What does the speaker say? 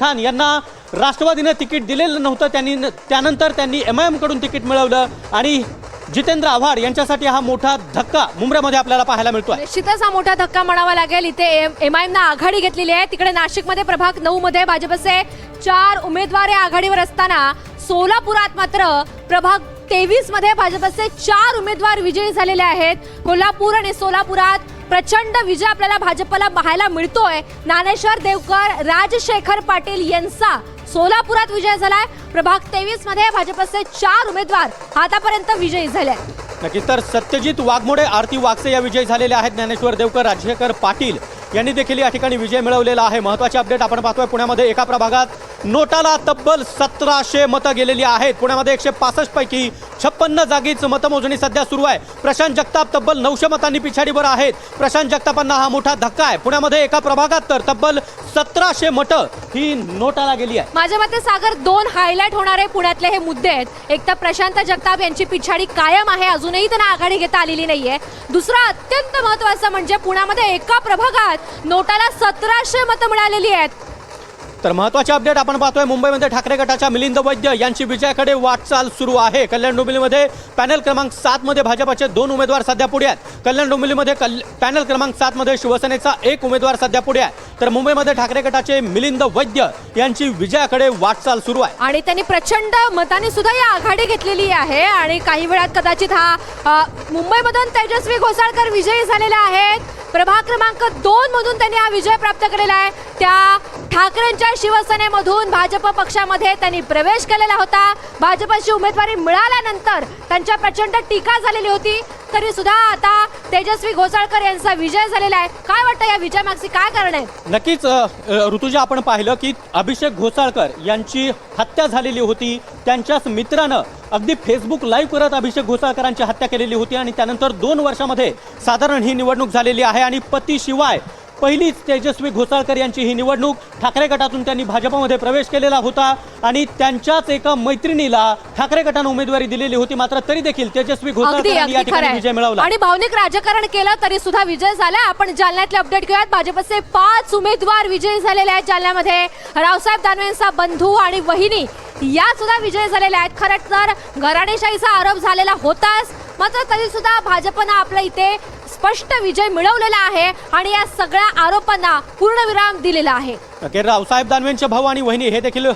खान यांना राष्ट्रवादीनं तिकीट दिलेलं नव्हतं. त्यांनी त्यानंतर त्यांनी एम आय एमकडून तिकीट मिळवलं आणि जितेंद्र आव्हाड यांच्यासाठी हा मोठा धक्का मुंबईमध्ये आपल्याला पाहायला मिळतो निश्चितच हा मोठा धक्का म्हणावा लागेल. इथे एम आय एमनं आघाडी घेतलेली आहे. तिकडे नाशिकमध्ये प्रभाग नऊ मध्ये भाजपचे चार उमेदवार या आघाडीवर असताना सोलापुरात मात्र प्रभाग तेवीसमध्ये भाजपचे चार उमेदवार विजयी झालेले आहेत. कोल्हापूर आणि सोलापुरात प्रचंड विजय आपल्याला भाजपला पाहायला मिळतोय. ज्ञानेश्वर देवकर राजशेखर पाटील यांचा सोलापुरात विजय झालाय. प्रभाग तेवीसमध्ये भाजपचे चार उमेदवार आतापर्यंत विजयी झाले नक्की तर सत्यजित वाघमोडे आरती वागसे या विजयी झालेले आहेत. ज्ञानेश्वर देवकर राजशेखर पाटील यांनी देखील या ठिकाणी विजय मिळवलेला आहे. महत्वाची अपडेट आपण पाहतोय पुण्यामध्ये एका प्रभागात. नोटाला तब्बल सतराशे मतं गेलेली आहेत. पुण्यामध्ये एकशे पासष्ट पैकी छप्पन्न जागीच मतमोजणी सध्या सुरू आहे. प्रशांत जगताप तब्बल नऊशे मतांनी पिछाडीवर आहेत. प्रशांत जगतापांना हा मोठा धक्का आहे. पुण्यामध्ये एका प्रभागात तर तब्बल सतराशे मतं ही नोटाला गेली आहे माझ्या मते सागर दोन हायलाईट होणारे पुण्यातले हे मुद्दे आहेत. एक तर प्रशांत जगताप यांची पिछाडी कायम आहे. अजूनही त्यांना आघाडी घेता आलेली नाहीये. दुसरं अत्यंत महत्वाचं म्हणजे पुण्यामध्ये एका प्रभागात नोटाला सतराशे मतं मिळालेली आहेत. तर महत्त्वाचे अपडेट आपण पाहतोय. मुंबईमध्ये ठाकरे गटाच्या मिलिंद वैद्य यांची विजयाकडे वाटचाल सुरू आहे. कल्याण डोंबिवलीमध्ये पॅनल क्रमांक सात मध्ये भाजपाचे दोन उमेदवार सध्या पुढे आहेत. कल्याण डोंबिवलीमध्ये कल पॅनल क्रमांक सात मध्ये शिवसेनेचा एक उमेदवार सध्या पुढे आहे. तर मुंबईमध्ये ठाकरे गटाचे मिलिंद वैद्य यांची विजयाकडे वाटचाल सुरू आहे. आणि त्यांनी प्रचंड मताने सुद्धा ही आघाडी घेतलेली आहे. आणि काही वेळात कदाचित हा मुंबईमधून तेजस्वी घोसाळकर विजयी झालेले आहेत. प्रभाग क्रमांक दोन मधून त्यांनी हा विजय प्राप्त केलेला आहे. त्या ठाकरेंच्या शिवसेनेमधून भाजप पक्षामध्ये त्यांनी प्रवेश केलेला होता. भाजपची उमेदवारी मिळाल्यानंतर त्यांच्या प्रचंड टीका झालेली होती. तरी सुद्धा आता तेजस्वी घोसाळकर यांचा विजय झालेला आहे. काय वाटतं या विजयामागची काय कारण आहे? नक्कीच ऋतुजा आपण पाहिलं की अभिषेक घोसाळकर यांची हत्या झालेली होती. त्यांच्याच मित्रानं अगदी फेसबुक लाईव्ह करत अभिषेक घोसाळकरांची हत्या केलेली होती आणि त्यानंतर दोन वर्षामध्ये साधारण ही निवडणूक झालेली आहे आणि पतीशिवाय पहिलीच तेजस्वी घोसाळकर यांची ही निवडणूक ठाकरे गटातून त्यांनी भाजपमध्ये प्रवेश केलेला होता आणि त्यांच्याच एका मैत्रिणीला ठाकरे गटानं उमेदवारी दिलेली होती मात्र तरी देखील तेजस्वी घोसाळकर यांनी या अगदी खरं ठिकाणी विजय मिळवला. आणि भावनिक राजकारण केलं तरी सुद्धा विजय झाला. आपण जालन्यातले अपडेट घेऊयात. भाजपचे पाच उमेदवार विजयी झालेले आहेत जालन्यामध्ये. रावसाहेब दानवेंचा बंधू आणि वहिनी या सुद्धा विजयी झालेल्या आहेत. खरं तर घराणेशाहीचा आरोप झालेला होताच. मात्र तरी सुद्धा भाजपनं आपल्या इथे स्पष्ट विजय मिळवलेला आहे आणि या सगळ्या आरोपांना पूर्णविराम दिलेला आहे. रावसाहेब दानवेंचे भाऊ आणि वहिनी हे देखील